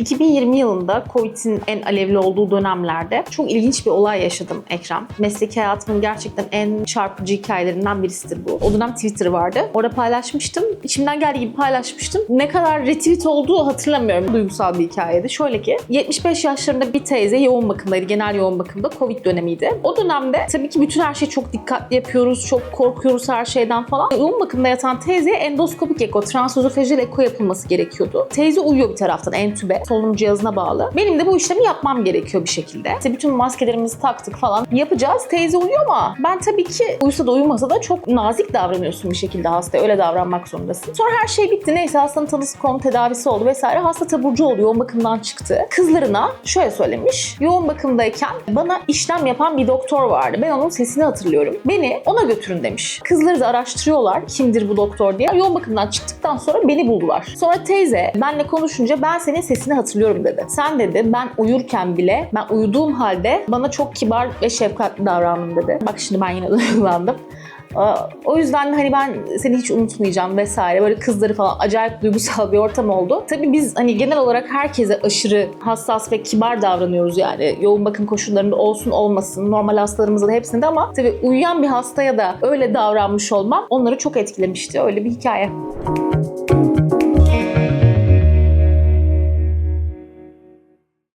2020 yılında Covid'in en alevli olduğu dönemlerde çok ilginç bir olay yaşadım Ekrem. Mesleki hayatımın gerçekten en çarpıcı hikayelerinden birisidir bu. O dönem Twitter vardı. Orada paylaşmıştım. İçimden geldiği gibi paylaşmıştım. Ne kadar retweet olduğu hatırlamıyorum. Duygusal bir hikayeydi. Şöyle ki 75 yaşlarında bir teyze yoğun bakımdaydı. Genel yoğun bakımda. Covid dönemiydi. O dönemde tabii ki bütün her şeyi çok dikkatli yapıyoruz. Çok korkuyoruz her şeyden falan. Yoğun bakımda yatan teyzeye endoskopik eko, transözofejel eko yapılması gerekiyordu. Teyze uyuyor bir taraftan entübe, solunum cihazına bağlı. Benim de bu işlemi yapmam gerekiyor bir şekilde. İşte bütün maskelerimizi taktık falan yapacağız. Teyze uyuyor ama ben tabii ki uyusa da uyumasa da çok nazik davranıyorsun bir şekilde hastaya. Öyle davranmak zorundasın. Sonra her şey bitti. Neyse hastanın tanısı konu tedavisi oldu vesaire. Hasta taburcu oldu. Yoğun bakımdan çıktı. Kızlarına şöyle söylemiş. Yoğun bakımdayken bana işlem yapan bir doktor vardı. Ben onun sesini hatırlıyorum. Beni ona götürün demiş. Kızları da araştırıyorlar. Kimdir bu doktor diye. Yoğun bakımdan çıktıktan sonra beni buldular. Sonra teyze benle konuşunca ben senin sesini hatırlıyorum dedi. Sen dedi ben uyurken bile ben uyuduğum halde bana çok kibar ve şefkatli davrandın dedi. Bak şimdi ben yine duygulandım. O yüzden hani ben seni hiç unutmayacağım vesaire. Böyle kızları falan acayip duygusal bir ortam oldu. Tabii biz hani genel olarak herkese aşırı hassas ve kibar davranıyoruz yani. Yoğun bakım koşullarında olsun olmasın. Normal hastalarımızda da hepsinde ama tabii uyuyan bir hastaya da öyle davranmış olmam onları çok etkilemişti. Öyle bir hikaye.